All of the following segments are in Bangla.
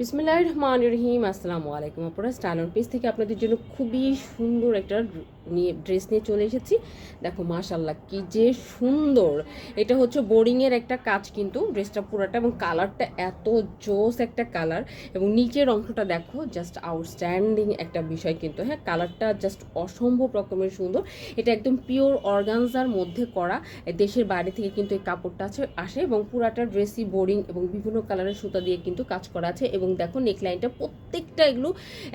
বিসমিল্লাহ রহমান রহিম আসসালামু আলাইকুম আপনারা স্টাইলন পেজ থেকে আপনাদের জন্য খুবই সুন্দর একটা নিয়ে ড্রেস নিয়ে চলে এসেছি। দেখো মাশাল্লাহ কি যে সুন্দর। এটা হচ্ছে বোরিংয়ের একটা কাজ কিন্তু, ড্রেসটা পুরোটা এবং কালারটা এত জোস একটা কালার এবং নিচের অংশটা দেখো জাস্ট আউটস্ট্যান্ডিং একটা বিষয় কিন্তু। হ্যাঁ কালারটা জাস্ট অসম্ভব রকমের সুন্দর। এটা একদম পিওর অর্গানজার মধ্যে করা। দেশের বাইরে থেকে কিন্তু এই কাপড়টা আছে আসে এবং পুরাটা ড্রেসই বোরিং এবং বিভিন্ন কালারের সুতা দিয়ে কিন্তু কাজ করা আছে এবং দেখো নেকলাইনটা প্রত্যেকটা এগুলো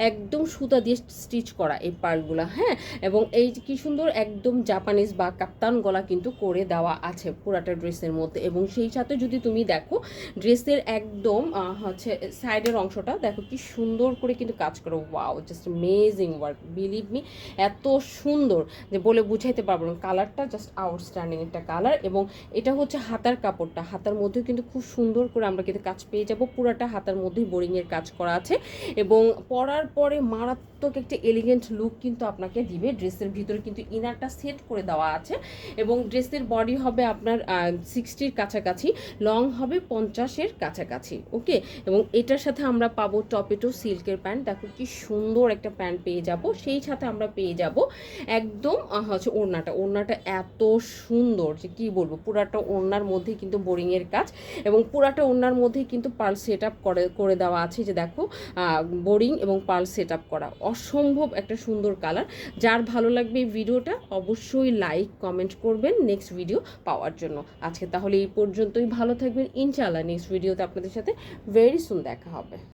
একদম সুতা দিয়ে স্টিচ করা এই পার্টগুলো হ্যাঁ? এবং এই কি সুন্দর একদম জাপানিজ বা কাপ্তান গলা কিন্তু করে দেওয়া আছে পুরাটা ড্রেসের মধ্যে এবং সেই সাথে যদি তুমি দেখো ড্রেসের একদম হচ্ছে সাইডের অংশটা দেখো কি সুন্দর করে কিন্তু কাজ করো wow just amazing work believe me এত সুন্দর। যে বলে বুঝাইতে পারব না কালারটা জাস্ট আউটস্ট্যান্ডিং একটা কালার এবং এটা হচ্ছে হাতার কাপড়টা, হাতার মধ্যেও কিন্তু খুব সুন্দর করে আমরা কিন্তু কাজ পেয়ে যাব, পুরাটা হাতার মধ্যেই বোরিংয়ের কাজ করা আছে এবং পরার পরে মারাত্মক একটা এলিগেন্ট লুক কিন্তু আপনাকে দিবে। ড্রেসের ভিতরে কিন্তু ইনারটা সেট করে দেওয়া আছে এবং ড্রেসের বডি হবে আপনার সিক্সটির কাছাকাছি লং হবে পঞ্চাশের কাছাকাছি ওকে এবং এটার সাথে আমরা পাবো টপেটো সিল্কের প্যান্ট। দেখো কি সুন্দর একটা প্যান্ট পেয়ে যাব। সেই সাথে আমরা পেয়ে যাব একদম হচ্ছে ওড়নাটা। ওড়নাটা এত সুন্দর যে কি বলব, পুরাটা ওড়নার মধ্যে কিন্তু বোরিংয়ের কাজ এবং পুরাটা ওড়নার মধ্যে কিন্তু পার্ল সেট আপ করে করে আছে যে দেখো বোরিং এবং পার্ল সেট আপ করা। অসম্ভব একটা সুন্দর কালার যার ভালো লাগবে এই ভিডিওটা অবশ্যই লাইক কমেন্ট করবেন নেক্সট ভিডিও পাওয়ার জন্য। আজকে তাহলে এই পর্যন্তই। ভালো থাকবেন। ইনশাল্লাহ নেক্সট ভিডিওতে আপনাদের সাথে ভেরি সুন দেখা হবে।